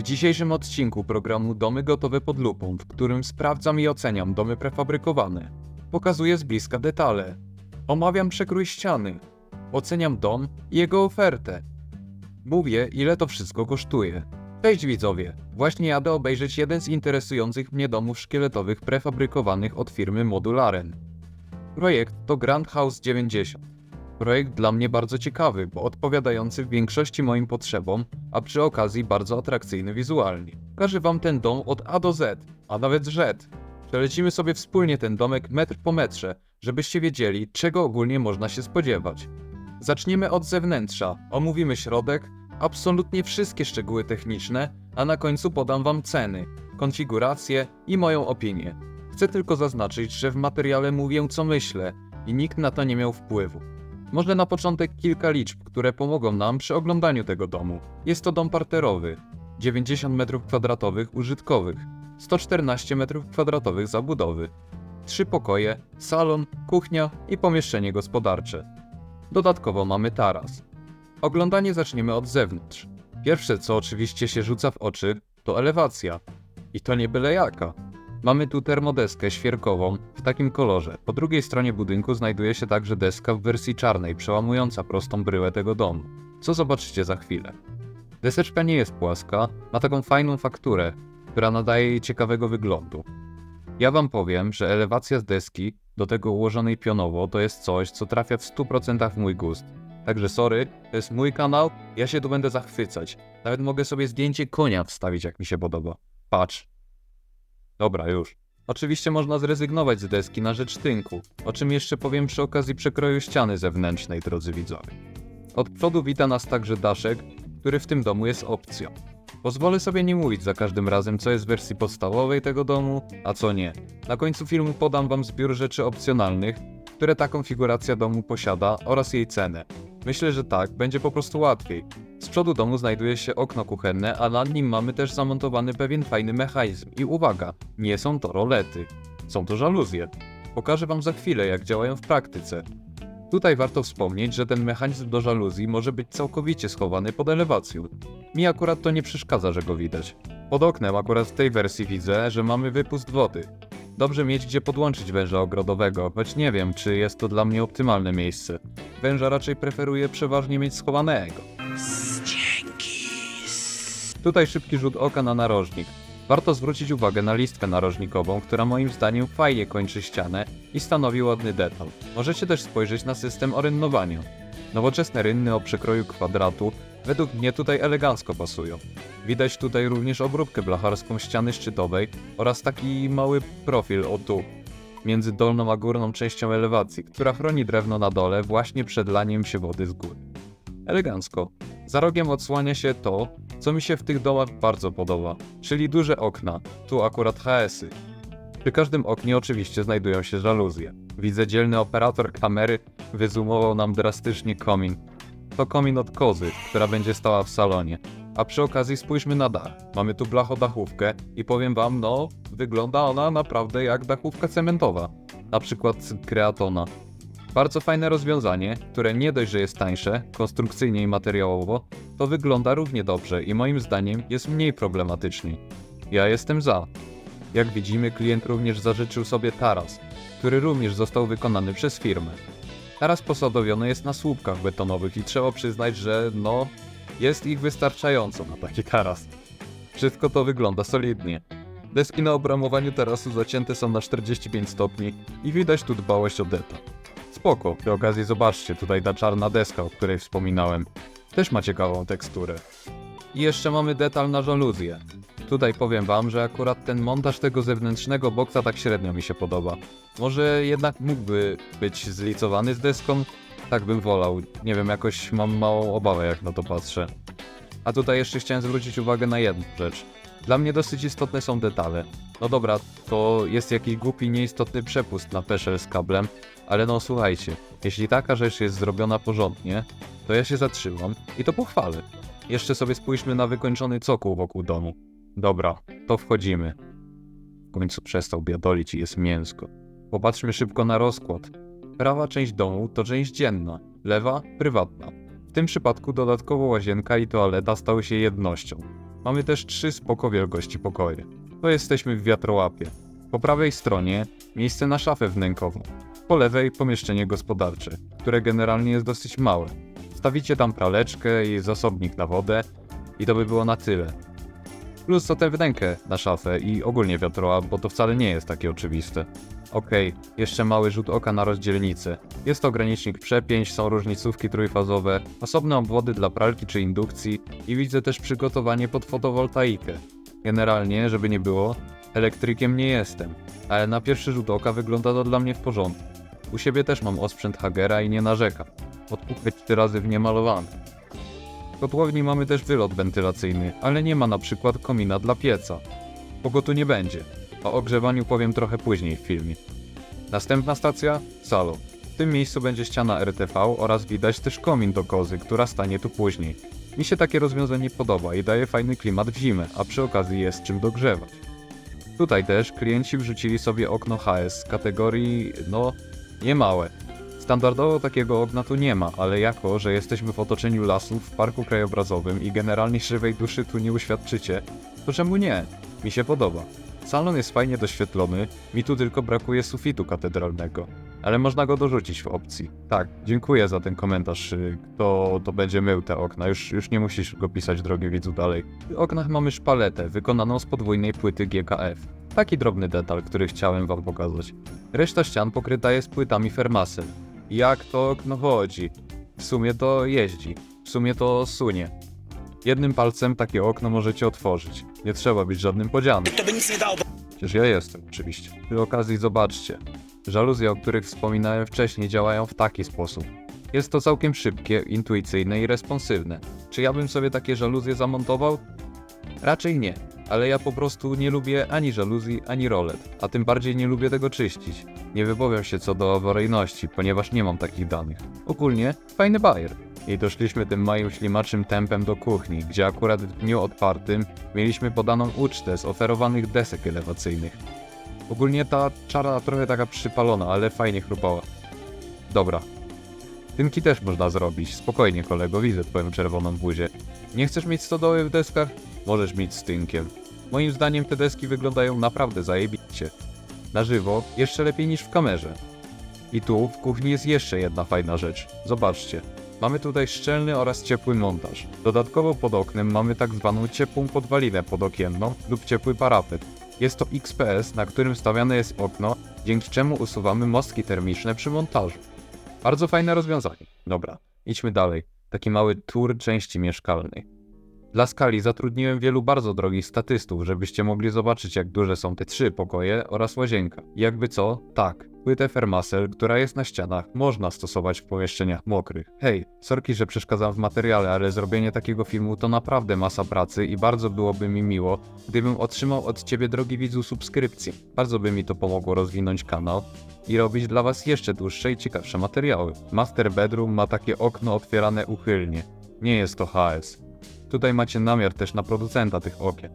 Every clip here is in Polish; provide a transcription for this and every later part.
W dzisiejszym odcinku programu Domy Gotowe pod lupą, w którym sprawdzam i oceniam domy prefabrykowane, pokazuję z bliska detale, omawiam przekrój ściany, oceniam dom i jego ofertę. Mówię, ile to wszystko kosztuje. Cześć widzowie, właśnie jadę obejrzeć jeden z interesujących mnie domów szkieletowych prefabrykowanych od firmy Modularen. Projekt to Grand House 90. Projekt dla mnie bardzo ciekawy, bo odpowiadający w większości moim potrzebom, a przy okazji bardzo atrakcyjny wizualnie. Pokażę wam ten dom od A do Z, a nawet Z. Przelecimy sobie wspólnie ten domek metr po metrze, żebyście wiedzieli, czego ogólnie można się spodziewać. Zaczniemy od zewnętrza, omówimy środek, absolutnie wszystkie szczegóły techniczne, a na końcu podam wam ceny, konfigurację i moją opinię. Chcę tylko zaznaczyć, że w materiale mówię co myślę i nikt na to nie miał wpływu. Może na początek kilka liczb, które pomogą nam przy oglądaniu tego domu. Jest to dom parterowy, 90 m2 użytkowych, 114 m2 zabudowy, trzy pokoje, salon, kuchnia i pomieszczenie gospodarcze. Dodatkowo mamy taras. Oglądanie zaczniemy od zewnątrz. Pierwsze, co oczywiście się rzuca w oczy, to elewacja. I to nie byle jaka. Mamy tu termodeskę świerkową w takim kolorze. Po drugiej stronie budynku znajduje się także deska w wersji czarnej, przełamująca prostą bryłę tego domu. Co zobaczycie za chwilę. Deseczka nie jest płaska, ma taką fajną fakturę, która nadaje jej ciekawego wyglądu. Ja wam powiem, że elewacja z deski, do tego ułożonej pionowo, to jest coś, co trafia w 100% w mój gust. Także sorry, to jest mój kanał, ja się tu będę zachwycać. Nawet mogę sobie zdjęcie konia wstawić, jak mi się podoba. Patrz. Dobra, już. Oczywiście można zrezygnować z deski na rzecz tynku, o czym jeszcze powiem przy okazji przekroju ściany zewnętrznej, drodzy widzowie. Od przodu wita nas także daszek, który w tym domu jest opcją. Pozwolę sobie nie mówić za każdym razem, co jest w wersji podstawowej tego domu, a co nie. Na końcu filmu podam wam zbiór rzeczy opcjonalnych, które ta konfiguracja domu posiada oraz jej cenę. Myślę, że tak będzie po prostu łatwiej. Z przodu domu znajduje się okno kuchenne, a nad nim mamy też zamontowany pewien fajny mechanizm. I uwaga, nie są to rolety, są to żaluzje. Pokażę wam za chwilę, jak działają w praktyce. Tutaj warto wspomnieć, że ten mechanizm do żaluzji może być całkowicie schowany pod elewacją. Mi akurat to nie przeszkadza, że go widać. Pod oknem akurat w tej wersji widzę, że mamy wypust wody. Dobrze mieć gdzie podłączyć węża ogrodowego, choć nie wiem, czy jest to dla mnie optymalne miejsce. Węża raczej preferuję przeważnie mieć schowanego. Tutaj szybki rzut oka na narożnik. Warto zwrócić uwagę na listwę narożnikową, która moim zdaniem fajnie kończy ścianę i stanowi ładny detal. Możecie też spojrzeć na system orynnowania. Nowoczesne rynny o przekroju kwadratu według mnie tutaj elegancko pasują. Widać tutaj również obróbkę blacharską ściany szczytowej oraz taki mały profil o tu, między dolną a górną częścią elewacji, która chroni drewno na dole właśnie przed laniem się wody z góry. Elegancko. Za rogiem odsłania się to, co mi się w tych domach bardzo podoba, czyli duże okna, tu akurat HS-y. Przy każdym oknie oczywiście znajdują się żaluzje. Widzę dzielny operator kamery wyzoomował nam drastycznie komin. To komin od kozy, która będzie stała w salonie. A przy okazji spójrzmy na dach. Mamy tu blachodachówkę i powiem wam, no, wygląda ona naprawdę jak dachówka cementowa. Na przykład Kreatona. Bardzo fajne rozwiązanie, które nie dość, że jest tańsze, konstrukcyjnie i materiałowo, to wygląda równie dobrze i moim zdaniem jest mniej problematycznie. Ja jestem za. Jak widzimy, klient również zażyczył sobie taras, który również został wykonany przez firmę. Taras posadowiony jest na słupkach betonowych i trzeba przyznać, że no, jest ich wystarczająco na taki taras. Wszystko to wygląda solidnie. Deski na obramowaniu tarasu zacięte są na 45 stopni i widać tu dbałość o detal. Spoko, przy okazji zobaczcie, tutaj ta czarna deska, o której wspominałem. Też ma ciekawą teksturę. I jeszcze mamy detal na żaluzję. Tutaj powiem wam, że akurat ten montaż tego zewnętrznego boksa tak średnio mi się podoba. Może jednak mógłby być zlicowany z deską? Tak bym wolał. Nie wiem, jakoś mam małą obawę jak na to patrzę. A tutaj jeszcze chciałem zwrócić uwagę na jedną rzecz. Dla mnie dosyć istotne są detale. No dobra, to jest jakiś głupi, nieistotny przepust na peszel z kablem, ale no słuchajcie, jeśli taka rzecz jest zrobiona porządnie, to ja się zatrzymam i to pochwalę. Jeszcze sobie spójrzmy na wykończony cokół wokół domu. Dobra, to wchodzimy. W końcu przestał biadolić i jest mięsko. Popatrzmy szybko na rozkład. Prawa część domu to część dzienna, lewa prywatna. W tym przypadku dodatkowo łazienka i toaleta stały się jednością. Mamy też trzy spoko wielkości pokoje. To jesteśmy w wiatrołapie. Po prawej stronie miejsce na szafę wnękową. Po lewej pomieszczenie gospodarcze, które generalnie jest dosyć małe. Stawicie tam praleczkę i zasobnik na wodę i to by było na tyle. Plus to tę wnękę na szafę i ogólnie wiatrołap, bo to wcale nie jest takie oczywiste. Okej, jeszcze mały rzut oka na rozdzielnicę. Jest ogranicznik przepięć, są różnicówki trójfazowe, osobne obwody dla pralki czy indukcji i widzę też przygotowanie pod fotowoltaikę. Generalnie, żeby nie było, elektrykiem nie jestem, ale na pierwszy rzut oka wygląda to dla mnie w porządku. U siebie też mam osprzęt Hagera i nie narzekam. Podpukać trzy razy w niemalowany. W kotłowni mamy też wylot wentylacyjny, ale nie ma na przykład komina dla pieca. Kogo tu nie będzie. O ogrzewaniu powiem trochę później w filmie. Następna stacja? Salon. W tym miejscu będzie ściana RTV oraz widać też komin do kozy, która stanie tu później. Mi się takie rozwiązanie podoba i daje fajny klimat w zimę, a przy okazji jest czym dogrzewać. Tutaj też klienci wrzucili sobie okno HS z kategorii, no, niemałe. Standardowo takiego okna tu nie ma, ale jako, że jesteśmy w otoczeniu lasów w parku krajobrazowym i generalnie żywej duszy tu nie uświadczycie, to czemu nie? Mi się podoba. Salon jest fajnie doświetlony, mi tu tylko brakuje sufitu katedralnego, ale można go dorzucić w opcji. Tak, dziękuję za ten komentarz, y, kto to będzie mył te okna, już, już nie musisz go pisać drogi widzu dalej. W oknach mamy szpaletę, wykonaną z podwójnej płyty GKF. Taki drobny detal, który chciałem wam pokazać. Reszta ścian pokryta jest płytami Fermasem. Jak to okno chodzi? W sumie to jeździ, w sumie to sunie. Jednym palcem takie okno możecie otworzyć. Nie trzeba być żadnym podzianym. To by nic nie dało. Przecież ja jestem, oczywiście. Przy okazji zobaczcie. Żaluzje, o których wspominałem wcześniej, działają w taki sposób. Jest to całkiem szybkie, intuicyjne i responsywne. Czy ja bym sobie takie żaluzje zamontował? Raczej nie, ale ja po prostu nie lubię ani żaluzji, ani rolet, a tym bardziej nie lubię tego czyścić. Nie wypowiem się co do awaryjności, ponieważ nie mam takich danych. Ogólnie, fajny bajer. I doszliśmy tym moim ślimaczym tempem do kuchni, gdzie akurat w dniu otwartym mieliśmy podaną ucztę z oferowanych desek elewacyjnych. Ogólnie ta czara trochę taka przypalona, ale fajnie chrupała. Dobra. Tynki też można zrobić. Spokojnie kolego, widzę twoją czerwoną buzię. Nie chcesz mieć stodoły w deskach? Możesz mieć z tynkiem. Moim zdaniem te deski wyglądają naprawdę zajebiście. Na żywo jeszcze lepiej niż w kamerze. I tu w kuchni jest jeszcze jedna fajna rzecz. Zobaczcie. Mamy tutaj szczelny oraz ciepły montaż. Dodatkowo pod oknem mamy tak zwaną ciepłą podwalinę podokienną lub ciepły parapet. Jest to XPS, na którym stawiane jest okno, dzięki czemu usuwamy mostki termiczne przy montażu. Bardzo fajne rozwiązanie. Dobra, idźmy dalej. Taki mały tour części mieszkalnej. Dla skali zatrudniłem wielu bardzo drogich statystów, żebyście mogli zobaczyć jak duże są te trzy pokoje oraz łazienka. Jakby co, tak, płytę Fermasel, która jest na ścianach, można stosować w pomieszczeniach mokrych. Hej, sorki, że przeszkadzam w materiale, ale zrobienie takiego filmu to naprawdę masa pracy i bardzo byłoby mi miło, gdybym otrzymał od ciebie, drogi widzu, subskrypcję. Bardzo by mi to pomogło rozwinąć kanał i robić dla was jeszcze dłuższe i ciekawsze materiały. Master Bedroom ma takie okno otwierane uchylnie. Nie jest to HS. Tutaj macie namiar też na producenta tych okien.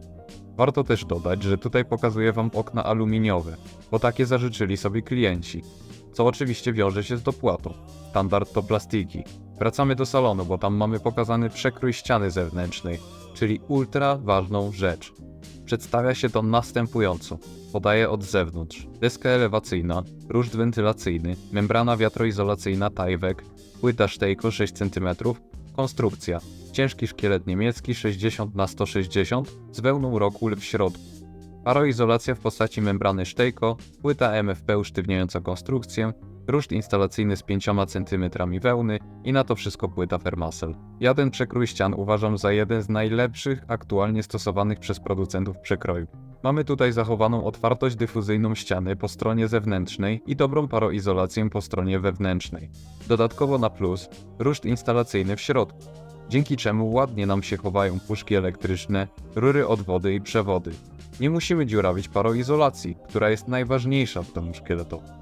Warto też dodać, że tutaj pokazuję wam okna aluminiowe, bo takie zażyczyli sobie klienci, co oczywiście wiąże się z dopłatą. Standard to plastiki. Wracamy do salonu, bo tam mamy pokazany przekrój ściany zewnętrznej, czyli ultra ważną rzecz. Przedstawia się to następująco. Podaję od zewnątrz. Deska elewacyjna, ruszt wentylacyjny, membrana wiatroizolacyjna Tyvek, płyta Stejko 6 cm, konstrukcja. Ciężki szkielet niemiecki 60 na 160 z wełną Rockwool w środku. Paroizolacja w postaci membrany Stejko, płyta MFP usztywniająca konstrukcję, ruszt instalacyjny z 5 cm wełny i na to wszystko płyta Fermasel. Ja ten przekrój ścian uważam za jeden z najlepszych aktualnie stosowanych przez producentów przekroju. Mamy tutaj zachowaną otwartość dyfuzyjną ściany po stronie zewnętrznej i dobrą paroizolację po stronie wewnętrznej. Dodatkowo na plus, ruszt instalacyjny w środku, dzięki czemu ładnie nam się chowają puszki elektryczne, rury od wody i przewody. Nie musimy dziurawić paroizolacji, która jest najważniejsza w domu szkieletowym.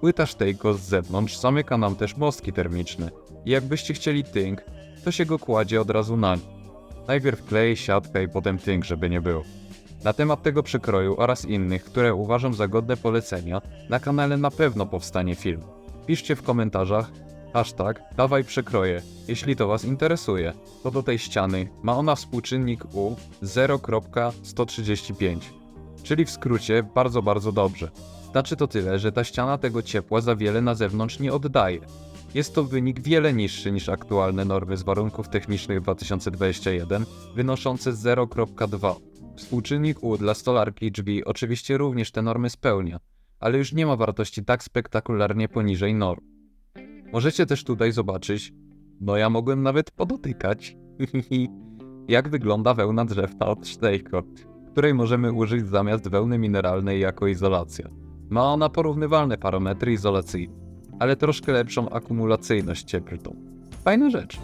Płyta sztejko z zewnątrz zamyka nam też mostki termiczne i jakbyście chcieli tynk, to się go kładzie od razu na nie. Najpierw klej, siatka i potem tynk, żeby nie było. Na temat tego przekroju oraz innych, które uważam za godne polecenia, na kanale na pewno powstanie film. Piszcie w komentarzach, Hashtag dawaj przekroję, jeśli to Was interesuje. To do tej ściany ma ona współczynnik U 0.135, czyli w skrócie bardzo, bardzo dobrze. Znaczy to tyle, że ta ściana tego ciepła za wiele na zewnątrz nie oddaje. Jest to wynik wiele niższy niż aktualne normy z warunków technicznych 2021, wynoszące 0.2. Współczynnik U dla stolarki drzwi oczywiście również te normy spełnia, ale już nie ma wartości tak spektakularnie poniżej norm. Możecie też tutaj zobaczyć, no ja mogłem nawet podotykać, jak wygląda wełna drzewna od Stejko, której możemy użyć zamiast wełny mineralnej jako izolacja. Ma ona porównywalne parametry izolacyjne, ale troszkę lepszą akumulacyjność cieplną. Fajna rzecz.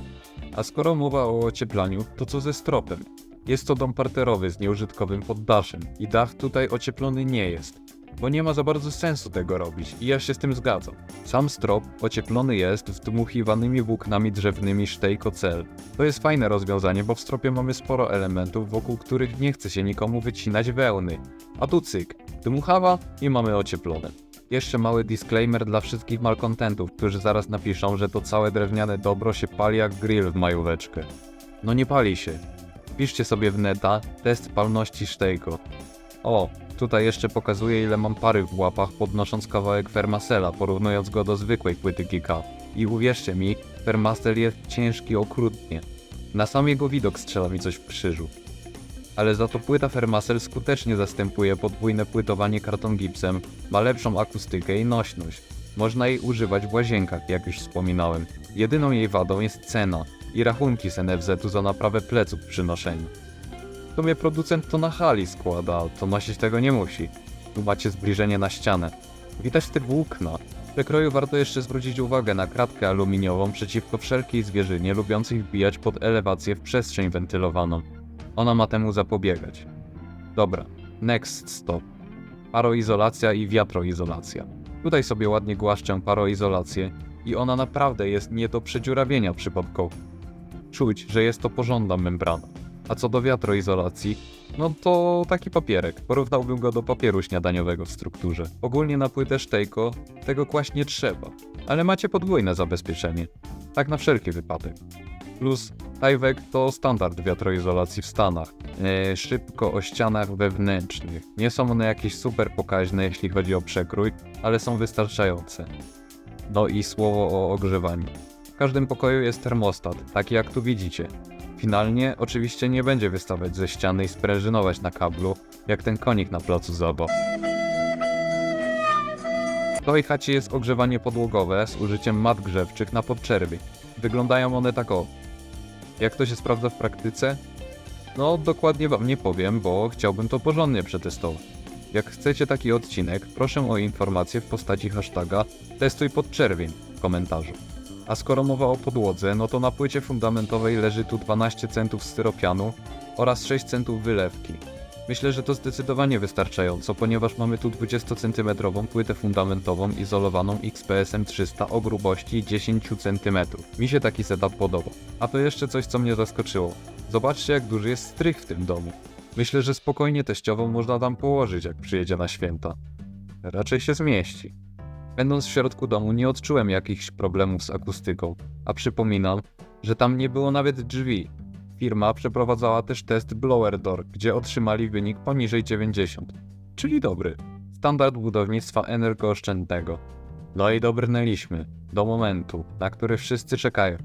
A skoro mowa o ocieplaniu, to co ze stropem? Jest to dom parterowy z nieużytkowym poddaszem i dach tutaj ocieplony nie jest, bo nie ma za bardzo sensu tego robić i ja się z tym zgadzam. Sam strop ocieplony jest wdmuchiwanymi włóknami drzewnymi Stejko-Cel. To jest fajne rozwiązanie, bo w stropie mamy sporo elementów, wokół których nie chce się nikomu wycinać wełny. A tu cyk, dmuchawa i mamy ocieplone. Jeszcze mały disclaimer dla wszystkich malkontentów, którzy zaraz napiszą, że to całe drewniane dobro się pali jak grill w majóweczkę. No nie pali się. Piszcie sobie w neta test palności Stejko. O, tutaj jeszcze pokazuję ile mam pary w łapach podnosząc kawałek Fermasela, porównując go do zwykłej płyty GK. I uwierzcie mi, Fermasel jest ciężki okrutnie. Na sam jego widok strzela mi coś w krzyżu. Ale za to płyta Fermasel skutecznie zastępuje podwójne płytowanie karton gipsem, ma lepszą akustykę i nośność. Można jej używać w łazienkach, jak już wspominałem. Jedyną jej wadą jest cena i rachunki z NFZ-u za naprawę pleców przy noszeniu. W sumie producent to na hali składa, to nosić tego nie musi. Tu macie zbliżenie na ścianę. Widać te włókna. W przekroju warto jeszcze zwrócić uwagę na kratkę aluminiową przeciwko wszelkiej zwierzynie lubiącej wbijać pod elewację w przestrzeń wentylowaną. Ona ma temu zapobiegać. Dobra, next stop. Paroizolacja i wiatroizolacja. Tutaj sobie ładnie głaszczę paroizolację i ona naprawdę jest nie do przedziurawienia przypadkowo. Czuć, że jest to porządna membrana. A co do wiatroizolacji, no to taki papierek. Porównałbym go do papieru śniadaniowego w strukturze. Ogólnie na płytę Sztejko tego kłaść nie trzeba, ale macie podwójne zabezpieczenie. Tak na wszelki wypadek. Plus Tyvek to standard wiatroizolacji w Stanach. E, szybko o ścianach wewnętrznych. Nie są one jakieś super pokaźne jeśli chodzi o przekrój, ale są wystarczające. No i słowo o ogrzewaniu. W każdym pokoju jest termostat, taki jak tu widzicie. Finalnie oczywiście nie będzie wystawać ze ściany i sprężynować na kablu, jak ten konik na placu zabaw. W tej chacie jest ogrzewanie podłogowe z użyciem mat grzewczych na podczerwie. Wyglądają one tak o. Jak to się sprawdza w praktyce? No, dokładnie wam nie powiem, bo chciałbym to porządnie przetestować. Jak chcecie taki odcinek, proszę o informację w postaci hashtaga testuj podczerwień w komentarzu. A skoro mowa o podłodze, no to na płycie fundamentowej leży tu 12 centów styropianu oraz 6 centów wylewki. Myślę, że to zdecydowanie wystarczająco, ponieważ mamy tu 20 cm płytę fundamentową izolowaną XPS-em 300 o grubości 10 cm. Mi się taki setup podoba. A to jeszcze coś, co mnie zaskoczyło. Zobaczcie, jak duży jest strych w tym domu. Myślę, że spokojnie teściową można tam położyć, jak przyjedzie na święta. Raczej się zmieści. Będąc w środku domu nie odczułem jakichś problemów z akustyką, a przypominam, że tam nie było nawet drzwi. Firma przeprowadzała też test blower door, gdzie otrzymali wynik poniżej 90, czyli dobry. Standard budownictwa energooszczędnego. No i dobrnęliśmy do momentu, na który wszyscy czekają,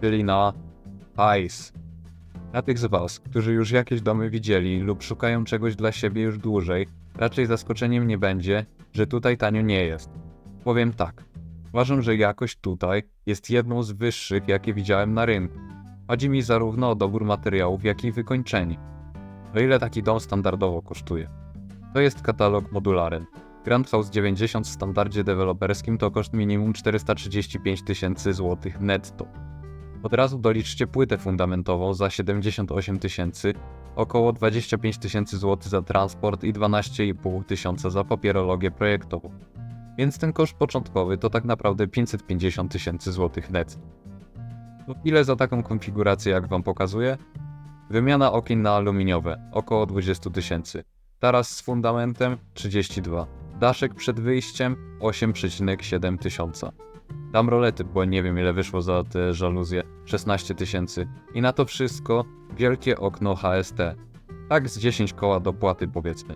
czyli na hajs. Dla tych z Was, którzy już jakieś domy widzieli lub szukają czegoś dla siebie już dłużej, raczej zaskoczeniem nie będzie, że tutaj tanio nie jest. Powiem tak. Uważam, że jakość tutaj jest jedną z wyższych, jakie widziałem na rynku. Chodzi mi zarówno o dobór materiałów, jak i wykończenie. O ile taki dom standardowo kosztuje? To jest katalog modularen. Grand House 90 w standardzie deweloperskim to koszt minimum 435 tysięcy złotych netto. Od razu doliczcie płytę fundamentową za 78 tysięcy, około 25 tysięcy złotych za transport i 12,5 tysiąca za papierologię projektową. Więc ten koszt początkowy to tak naprawdę 550 tysięcy złotych net. No ile za taką konfigurację, jak wam pokazuję? Wymiana okien na aluminiowe, około 20 tysięcy. Taras z fundamentem 32. Daszek przed wyjściem 8,7 tysiąca. Dam rolety, bo nie wiem ile wyszło za te żaluzje. 16 tysięcy. I na to wszystko wielkie okno HST. Tak z 10 koła dopłaty powiedzmy.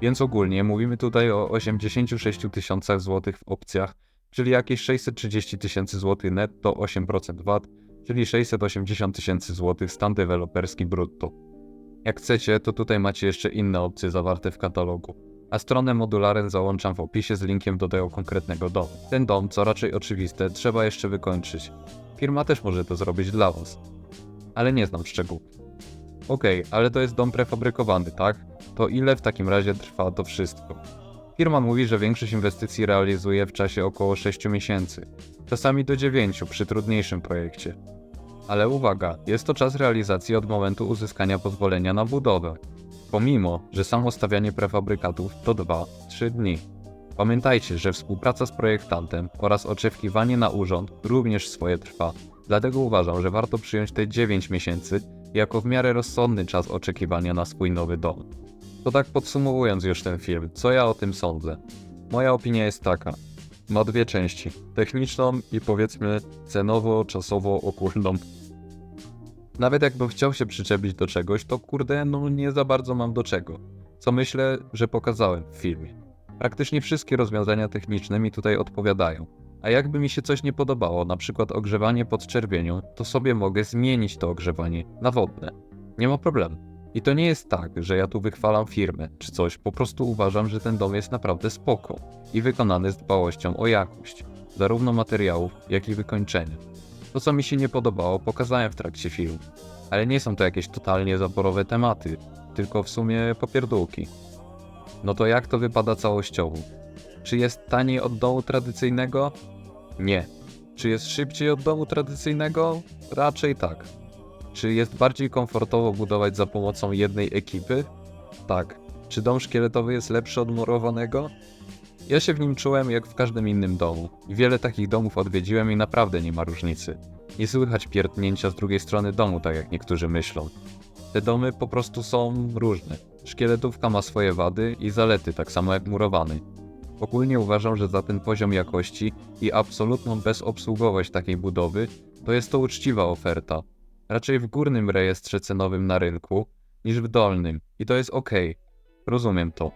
Więc ogólnie mówimy tutaj o 86 tysiącach złotych w opcjach, czyli jakieś 630 tysięcy złotych netto 8% VAT, czyli 680 tysięcy złotych stan deweloperski brutto. Jak chcecie, to tutaj macie jeszcze inne opcje zawarte w katalogu. A stronę modularem załączam w opisie z linkiem do tego konkretnego domu. Ten dom, co raczej oczywiste, trzeba jeszcze wykończyć. Firma też może to zrobić dla Was. Ale nie znam szczegółów. Okej, ale to jest dom prefabrykowany, tak? To ile w takim razie trwa to wszystko? Firma mówi, że większość inwestycji realizuje w czasie około 6 miesięcy, czasami do 9 przy trudniejszym projekcie. Ale uwaga, jest to czas realizacji od momentu uzyskania pozwolenia na budowę. Pomimo, że samo stawianie prefabrykatów to 2-3 dni. Pamiętajcie, że współpraca z projektantem oraz oczekiwanie na urząd również swoje trwa. Dlatego uważam, że warto przyjąć te 9 miesięcy jako w miarę rozsądny czas oczekiwania na swój nowy dom. To tak podsumowując już ten film, co ja o tym sądzę? Moja opinia jest taka. Ma dwie części. Techniczną i powiedzmy cenowo-czasowo-ogólną. Nawet jakbym chciał się przyczepić do czegoś, to kurde, no nie za bardzo mam do czego. Co myślę, że pokazałem w filmie. Praktycznie wszystkie rozwiązania techniczne mi tutaj odpowiadają. A jakby mi się coś nie podobało, na przykład ogrzewanie pod czerwienią, to sobie mogę zmienić to ogrzewanie na wodne. Nie ma problemu. I to nie jest tak, że ja tu wychwalam firmę czy coś, po prostu uważam, że ten dom jest naprawdę spoko i wykonany z dbałością o jakość, zarówno materiałów, jak i wykończenia. To co mi się nie podobało pokazałem w trakcie filmu, ale nie są to jakieś totalnie zaporowe tematy, tylko w sumie popierdółki. No to jak to wypada całościowo? Czy jest taniej od domu tradycyjnego? Nie. Czy jest szybciej od domu tradycyjnego? Raczej tak. Czy jest bardziej komfortowo budować za pomocą jednej ekipy? Tak. Czy dom szkieletowy jest lepszy od murowanego? Ja się w nim czułem jak w każdym innym domu. Wiele takich domów odwiedziłem i naprawdę nie ma różnicy. Nie słychać pierdnięcia z drugiej strony domu, tak jak niektórzy myślą. Te domy po prostu są różne. Szkieletówka ma swoje wady i zalety, tak samo jak murowany. Ogólnie uważam, że za ten poziom jakości i absolutną bezobsługowość takiej budowy, to jest to uczciwa oferta. Raczej w górnym rejestrze cenowym na rynku, niż w dolnym. I to jest ok. Rozumiem to.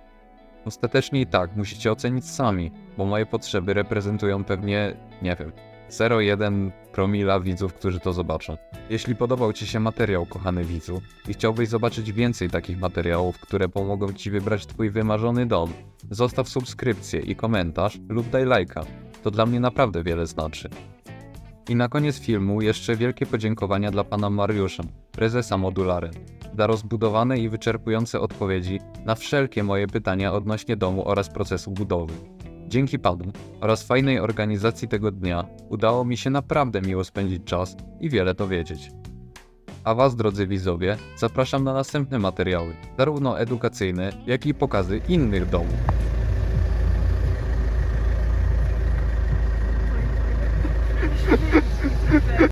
Ostatecznie i tak musicie ocenić sami, bo moje potrzeby reprezentują pewnie, nie wiem, 0,1 promila widzów, którzy to zobaczą. Jeśli podobał Ci się materiał, kochany widzu, i chciałbyś zobaczyć więcej takich materiałów, które pomogą Ci wybrać Twój wymarzony dom, zostaw subskrypcję i komentarz lub daj lajka. To dla mnie naprawdę wiele znaczy. I na koniec filmu jeszcze wielkie podziękowania dla pana Mariusza, prezesa Modularen, za rozbudowane i wyczerpujące odpowiedzi na wszelkie moje pytania odnośnie domu oraz procesu budowy. Dzięki panu oraz fajnej organizacji tego dnia udało mi się naprawdę miło spędzić czas i wiele dowiedzieć. A was, drodzy widzowie, zapraszam na następne materiały, zarówno edukacyjne, jak i pokazy innych domów. すいません。